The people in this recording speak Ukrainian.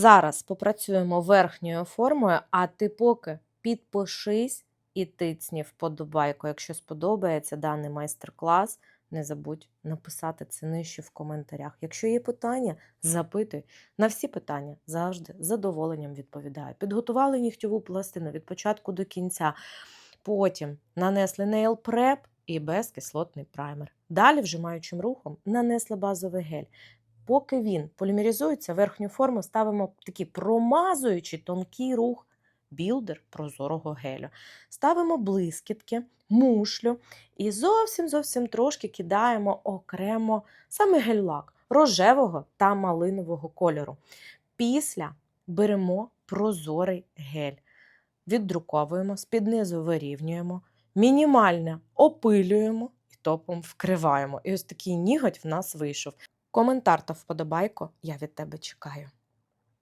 Зараз попрацюємо верхньою формою, а ти поки підпишись і тицні вподобайку. Якщо сподобається даний майстер-клас, не забудь написати це нижче в коментарях. Якщо є питання, запитуй. На всі питання завжди з задоволенням відповідаю. Підготували нігтьову пластину від початку до кінця. Потім нанесли Prep і безкислотний праймер. Далі, вжимаючим рухом, нанесли базовий гель. Поки він полімеризується, верхню форму ставимо такий промазуючий тонкий рух білдер прозорого гелю. Ставимо блискітки, мушлю і зовсім зовсім трошки кидаємо окремо саме гель-лак рожевого та малинового кольору. Після беремо прозорий гель, віддруковуємо, з-під низу вирівнюємо, мінімально опилюємо топом вкриваємо. І ось такий ніготь в нас вийшов. Коментар та вподобайку я від тебе чекаю.